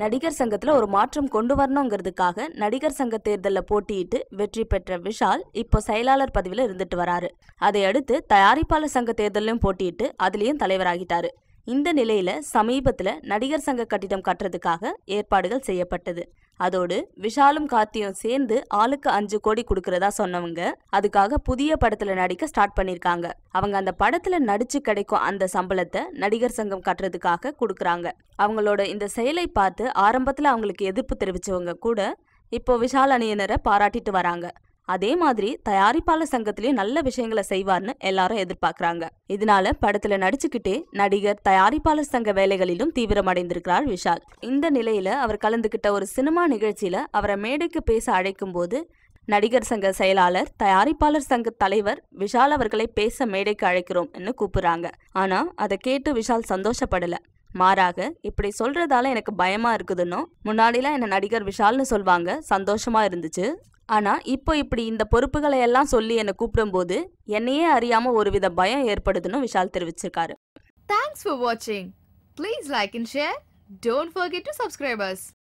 நடிகர் சங்கத்துல ஒரு மாற்றம் கொண்டு வரணுங்கிறதுக்காக நடிகர் சங்க தேர்தலில் போட்டியிட்டு வெற்றி பெற்ற விஷால் இப்போ செயலாளர் பதவியில் இருந்துட்டு வராரு. அதை அடுத்து தயாரிப்பாளர் சங்க தேர்தலையும் போட்டியிட்டு அதுலேயும் தலைவராகிட்டாரு. இந்த நிலையில சமீபத்துல நடிகர் சங்க கட்டிடம் கட்டுறதுக்காக ஏற்பாடுகள் செய்யப்பட்டது. அதோடு விஷாலும் கார்த்தியும் சேர்ந்து ஆளுக்கு அஞ்சு கோடி கொடுக்கறதா சொன்னவங்க அதுக்காக புதிய படத்துல நடிக்க ஸ்டார்ட் பண்ணிருக்காங்க. அவங்க அந்த படத்துல நடிச்சு கிடைக்கும் அந்த சம்பளத்தை நடிகர் சங்கம் கட்டுறதுக்காக கொடுக்கறாங்க. அவங்களோட இந்த செயலை பார்த்து ஆரம்பத்துல அவங்களுக்கு எதிர்ப்பு தெரிவிச்சவங்க கூட இப்போ விஷால் அணியினரை பாராட்டிட்டு வராங்க. அதே மாதிரி தயாரிப்பாளர் சங்கத்திலயும் நல்ல விஷயங்களை செய்வார்னு எல்லாரும் எதிர்பார்க்கறாங்க. இதனால படத்துல நடிச்சுக்கிட்டே நடிகர் தயாரிப்பாளர் சங்க வேலைகளிலும் தீவிரமடைந்திருக்கிறார் விஷால். இந்த நிலையில அவர் கலந்துகிட்ட ஒரு சினிமா நிகழ்ச்சியில அவரை மேடைக்கு பேச அழைக்கும் போது நடிகர் சங்க செயலாளர் தயாரிப்பாளர் சங்க தலைவர் விஷால் அவர்களை பேச மேடைக்கு அழைக்கிறோம் கூப்பிடுறாங்க. ஆனா அதை கேட்டு விஷால் சந்தோஷப்படல. மாறாக இப்படி சொல்றதால எனக்கு பயமா இருக்குதுன்னும் முன்னாடிலாம் என்ன நடிகர் விஷால்னு சொல்வாங்க சந்தோஷமா இருந்துச்சு. ஆனால் இப்போ இப்படி இந்த பொறுப்புகளை எல்லாம் சொல்லி என்னை கூப்பிடும்போது என்னையே அறியாமல் ஒருவித பயம் ஏற்படுதுன்னு விஷால் தெரிவிச்சிருக்காரு. தேங்க்ஸ் ஃபார் வாட்சிங் please like like share don't Don't forget to subscribe us.